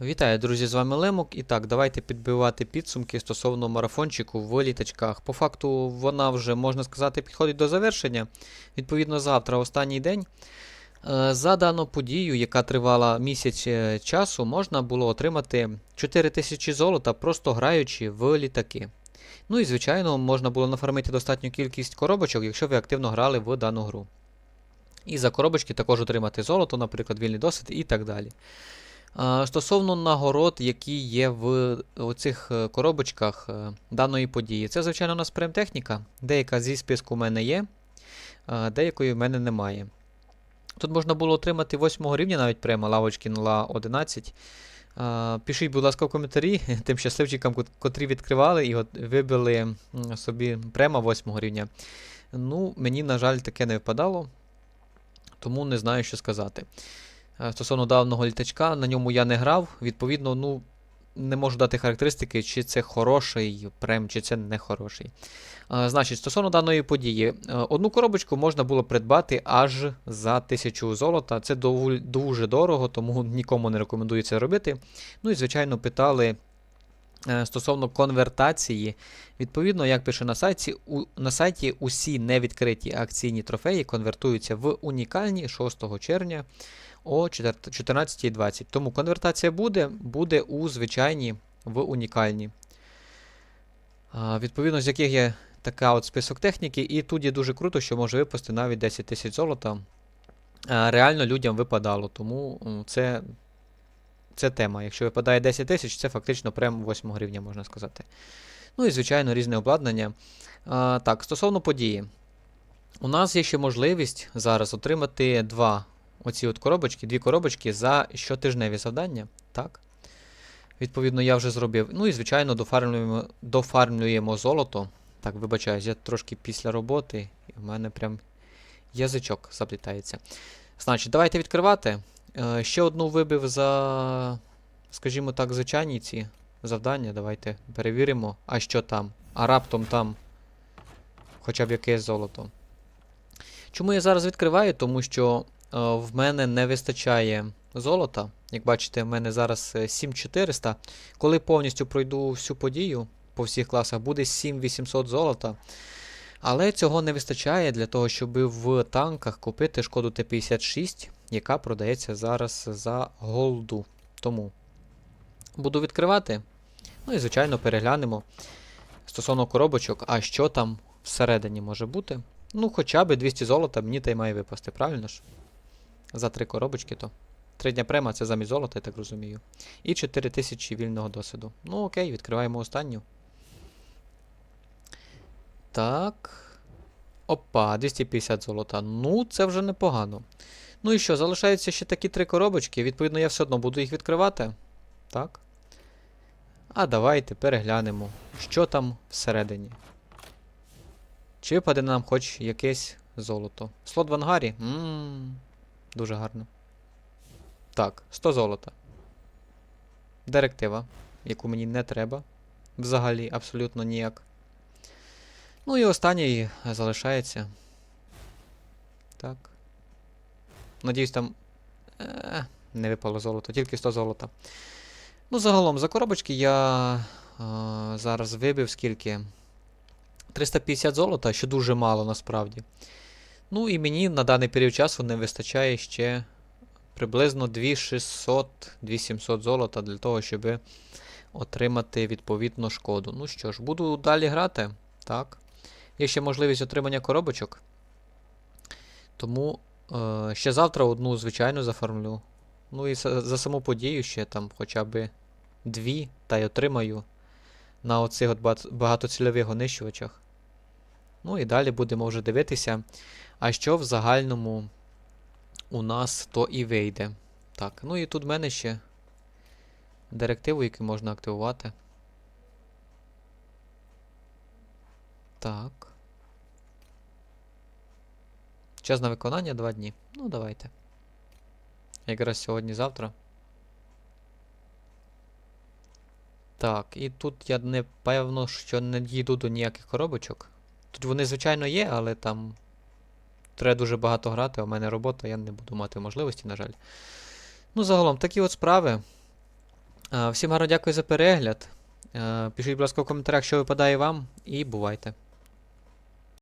Вітаю, друзі, з вами Лемок. І так, давайте підбивати підсумки стосовно марафончику в літачках. По факту, вона вже, можна сказати, підходить до завершення. Відповідно, завтра останній день. Е, За дану подію, яка тривала місяць е, часу, можна було отримати 4000 золота, просто граючи в літаки. Ну і, звичайно, можна було нафармити достатню кількість коробочок, якщо ви активно грали в дану гру. І за коробочки також отримати золото, наприклад, вільний досвід і так далі. Стосовно нагород, які є в оцих е, коробочках е, даної події, це, звичайно, у нас прем-техніка. Деяка зі списку в мене є, деякої в мене немає. Тут можна було отримати 8 рівня навіть према лавочки на 11. Пишіть, будь ласка, в коментарі тим щасливчикам, котрі відкривали і от вибили собі према 8 рівня. Ну, мені, на жаль, таке не випадало, тому не знаю, що сказати. Е, Стосовно даного літачка, на ньому я не грав. Відповідно, ну, не можу дати характеристики, чи це хороший прем, чи це не хороший. Е, Значить, стосовно даної події, е, одну коробочку можна було придбати аж за 1000 золота. Це дуже дорого, тому нікому не рекомендую це робити. Ну і, звичайно, питали. Е, Стосовно конвертації, відповідно, як пише на сайті, у, на сайті усі невідкриті акційні трофеї конвертуються в унікальні 6 червня о 14.20. Тому конвертація буде, буде у звичайні в унікальні. Відповідно, з яких є така от список техніки, і тут є дуже круто, що може випасти навіть 10 тисяч золота. Реально людям випадало, тому це, це тема. Якщо випадає 10 тисяч, це фактично прям 8 гривня, можна сказати. Ну і, звичайно, різне обладнання. А, так, стосовно події. У нас є ще можливість зараз отримати два оці от коробочки, дві коробочки за щотижневі завдання. Так. Відповідно, я вже зробив. Ну і, звичайно, дофармлюємо, дофармлюємо золото. Так, вибачаюсь, я трошки після роботи, і в мене прям язичок заплітається. Значить, давайте відкривати. Е, ще одну вибив за, скажімо так, звичайні ці завдання. Давайте перевіримо, а що там. А раптом там хоча б якесь золото. Чому я зараз відкриваю? Тому що е, в мене не вистачає золота. Як бачите, в мене зараз е, 7400. Коли повністю пройду всю подію по всіх класах, буде 7800 золота. Але цього не вистачає для того, щоб в танках купити шкоду Т-56, яка продається зараз за голду. Тому буду відкривати. Ну і, звичайно, переглянемо стосовно коробочок, а що там всередині може бути. Ну, хоча б 200 золота мені та й має випасти, правильно ж? За три коробочки то. Три дня према це замість золота, я так розумію. І 4000 вільного досвіду. Ну окей, відкриваємо останню. Так. Опа, 250 золота. Ну, це вже непогано. Ну і що, залишаються ще такі три коробочки. Відповідно, я все одно буду їх відкривати. Так. А давайте переглянемо, що там всередині. Чи випаде нам хоч якесь золото? Слот в ангарі? Ммм. Дуже гарно. Так, 100 золота. Директива, яку мені не треба. Взагалі, абсолютно ніяк. Ну і останній залишається. Так. Надіюсь, там. Е, не випало золото, тільки 100 золота. Ну, загалом, за коробочки я е, зараз вибив скільки. 350 золота, що дуже мало насправді. Ну і мені на даний період часу не вистачає ще приблизно 2600-2700 золота для того, щоб отримати відповідну шкоду. Ну що ж, буду далі грати. Так. Є ще можливість отримання коробочок. Тому е, ще завтра одну, звичайно, заформлю. Ну і за, саму подію ще там хоча б дві, та й отримаю на оцих от багатоцільових онищувачах. Ну і далі будемо вже дивитися, а що в загальному у нас то і вийде. Так, ну і тут в мене ще директиву, яку можна активувати. Так. Час на виконання 2 дні. Ну, давайте. Якраз сьогодні-завтра. Так, і тут я не певно, що не дійду до ніяких коробочок. Тут вони, звичайно, є, але там треба дуже багато грати, в мене робота, я не буду мати можливості, на жаль. Ну, загалом, такі от справи. Всім гарно дякую за перегляд. Пишіть, будь ласка, в коментарях, що випадає вам, і бувайте.